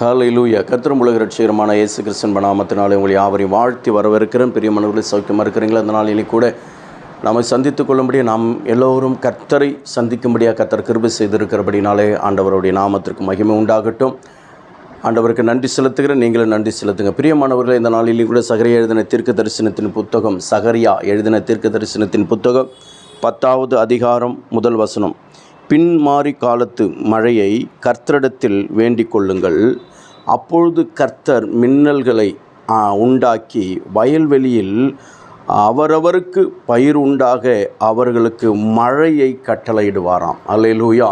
ஹலை லூயா கத்திரம் உலக ரட்சிகரமான இயேசு கிறிஸ்தன் பணாமத்தினாலே உங்களை யாவரையும் வாழ்த்தி வரவேற்கிறேன். பெரிய மனவர்களை சௌக்கியமாக இருக்கிறீங்களா? அந்த நாளிலே கூட நம்மை சந்தித்துக் கொள்ளும்படி நாம் எல்லோரும் கர்த்தரை சந்திக்கும்படியாக கர்த்தர் கிருபை செய்திருக்கிறபடினாலே ஆண்டவருடைய நாமத்திற்கு மகிமை உண்டாகட்டும். ஆண்டவருக்கு நன்றி செலுத்துகிறேன். நீங்களும் நன்றி செலுத்துங்க. பிரியமானவர்களை இந்த நாளிலே கூட சகரியா எழுதின தீர்க்க தரிசனத்தின் புத்தகம் சகரியா எழுதின தீர்க்க தரிசனத்தின் புத்தகம் பத்தாவது அதிகாரம் முதல் வசனம். பின்மாறி காலத்து மழையை கர்த்தரிடத்தில் வேண்டிக் கொள்ளுங்கள். அப்பொழுது கர்த்தர் மின்னல்களை உண்டாக்கி வயல்வெளியில் அவரவருக்கு பயிர் உண்டாக அவர்களுக்கு மழையை கட்டளையிடுவாராம். அல்லேலூயா.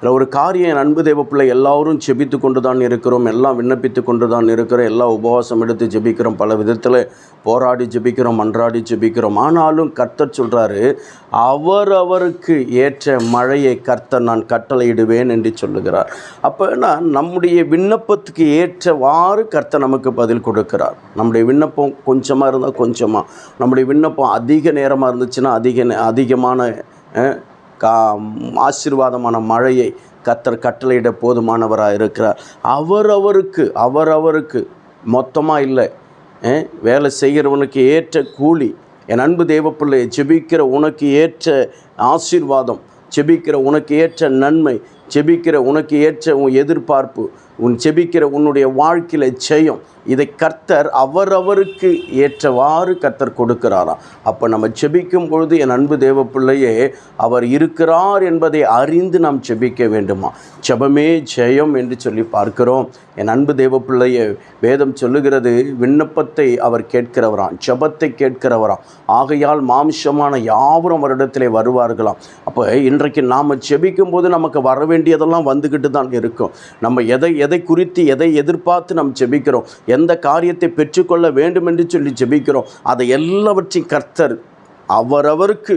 இதில் ஒரு காரியம் என் அன்பு தேவ பிள்ளை எல்லாரும் செபித்து கொண்டு தான் இருக்கிறோம் எல்லாம் விண்ணப்பித்து கொண்டு தான் இருக்கிறோம் எல்லாம் உபவாசம் எடுத்து ஜெபிக்கிறோம் பல விதத்தில் போராடி ஜெபிக்கிறோம் மன்றாடி ஜெபிக்கிறோம். ஆனாலும் கர்த்தர் சொல்கிறாரு அவரவருக்கு ஏற்ற மழையை கர்த்தர் நான் கட்டளையிடுவேன் என்று சொல்லுகிறார். அப்போ நம்முடைய விண்ணப்பத்துக்கு ஏற்றவாறு கர்த்தர் நமக்கு பதில் கொடுக்கிறார். நம்முடைய விண்ணப்பம் கொஞ்சமாக இருந்தால் கொஞ்சமாக நம்முடைய விண்ணப்பம் அதிக நேரமாக இருந்துச்சுன்னா அதிக அதிகமான கா ஆசீர்வாதமான மழையை கத்தர் கட்டளையிட போதுமானவராக இருக்கிறார். அவரவருக்கு அவரவருக்கு மொத்தமாக இல்லை. வேலை செய்கிறவனுக்கு ஏற்ற கூலி என் அன்பு தேவப்பிள்ளை ஜெபிக்கிற உனக்கு ஏற்ற ஆசீர்வாதம் ஜெபிக்கிற உனக்கு ஏற்ற நன்மை ஜெபிக்கிற உனக்கு ஏற்ற உன் எதிர்பார்ப்பு உன் ஜெபிக்கிற உன்னுடைய வாழ்க்கையில் செய்யும் இதை கர்த்தர் அவரவருக்கு ஏற்றவாறு கர்த்தர் கொடுக்கிறாராம் அப்போ நம்ம செபிக்கும் பொழுது என் அன்பு தேவ பிள்ளையே அவர் இருக்கிறார் என்பதை அறிந்து நாம் ஜெபிக்க வேண்டுமா? செபமே ஜெயம் என்று சொல்லி பார்க்கிறோம். என் அன்பு தேவ பிள்ளையே வேதம் சொல்லுகிறது விண்ணப்பத்தை அவர் கேட்கிறவராம் ஜெபத்தை கேட்கிறவராம். ஆகையால் மாம்சமான யாவரும் அவரிடத்திலே வருவார்களாம். அப்போ இன்றைக்கு நாம் செபிக்கும் போது நமக்கு வர வேண்டியதெல்லாம் வந்துக்கிட்டு தான் இருக்கும். நம்ம எதை எதை குறித்து எதை எதிர்பார்த்து நாம் ஜெபிக்கிறோம்? எந்த காரியத்தை பெற்றுக்கொள்ள வேண்டும் என்று சொல்லி ஜெபிக்கிறோம்? அதை எல்லாவற்றையும் கர்த்தர் அவரவருக்கு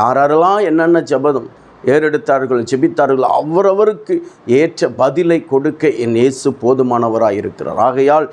யாரெல்லாம் என்னென்ன ஜெபதம் ஏறெடுத்தார்கள் ஜெபித்தார்கள் அவரவருக்கு ஏற்ற பதிலை கொடுக்க என் இயேசு போதுமானவராக இருக்கிறார். ஆகையால்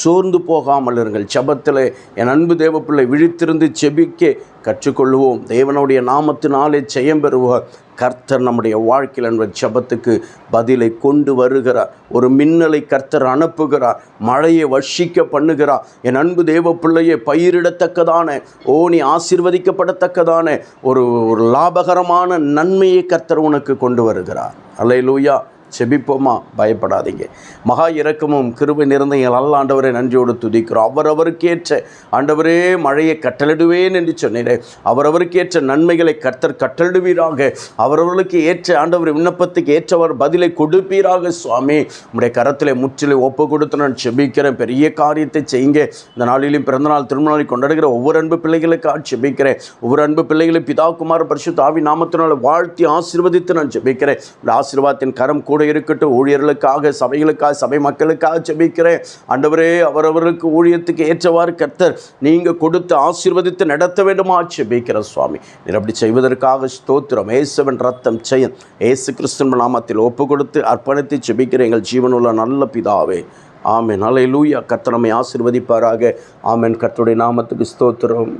சோர்ந்து போகாமல் இருங்கள். ஜெபத்தில் என் அன்பு தேவப்பிள்ளை விழித்திருந்து ஜெபிக்க கற்றுக்கொள்வோம் தேவனுடைய நாமத்தினாலே ஜெயம் பெறுவோம் கர்த்தர் நம்முடைய வாழ்க்கையில் என்ற ஜபத்துக்கு பதிலை கொண்டு வருகிறார். ஒரு மின்னலை கர்த்தர் அனுப்புகிறார். மழையை வர்ஷிக்க பண்ணுகிறார். என் அன்பு தேவ பிள்ளையை பயிரிடத்தக்கதான ஓ நீ ஆசீர்வதிக்கப்படத்தக்கதான ஒரு ஒரு லாபகரமான நன்மையை கர்த்தர் உனக்கு கொண்டு வருகிறார். லூயா செபிப்போமா? பயப்படாதீங்க. மகா இரக்கமும் கிருபை நிறைந்த எங்கள் நல்ல ஆண்டவரை நன்றியோடு துதிக்கிறோம். அவரவருக்கேற்ற ஆண்டவரே மழையை கட்டளிடுவேன் என்று சொன்னீரே. அவரவருக்கேற்ற நன்மைகளை கர்த்தர் கட்டளிடுவீராக அவரவர்களுக்கு ஏற்ற ஆண்டவர் விண்ணப்பத்துக்கு ஏற்றவர் பதிலை கொடுப்பீராக சுவாமி. உங்களுடைய கரத்திலே முற்றிலை ஒப்பு கொடுத்து நான் செபிக்கிறேன். பெரிய காரியத்தை செய்யுங்க. இந்த நாளிலும் பிறந்தநாள் திருமணி கொண்டாடுகிற ஒவ்வொரு அன்பு பிள்ளைகளுக்காக செபிக்கிறேன். ஒவ்வொரு அன்பு பிள்ளைகளும் பிதா குமார் பரிசு தாவி நாமத்தினால் வாழ்த்தி ஆசீர்வதித்து நான் செபிக்கிறேன். ஆசீர்வாதத்தின் கரம் கூட இருக்கட்டும் ஊழியர்களுக்காக சபைகளுக்காக சபை மக்களுக்காக செபிக்கிறேன் ஆண்டவரே அவரவர்களுக்கு ஊழியத்துக்கு ஏற்றவாறு கர்த்தர் நீங்கள் கொடுத்து ஆசீர்வதித்து நடத்த வேண்டுமா? செபிக்கிற சுவாமி. நீர் அப்படி செய்வதற்காக ஸ்தோத்திரம். ஏசுவன் ரத்தம் செயன் ஏசு கிறிஸ்தன் நாமத்தில் ஒப்பு கொடுத்து அர்ப்பணித்து செபிக்கிற எங்கள் ஜீவனுள்ள நல்ல பிதாவே. ஆமேன். அல்லேலூயா லூயா கத்தனமை ஆசீர்வதிப்பாராக. ஆமென். கத்தருடைய நாமத்துக்கு ஸ்தோத்திரம்.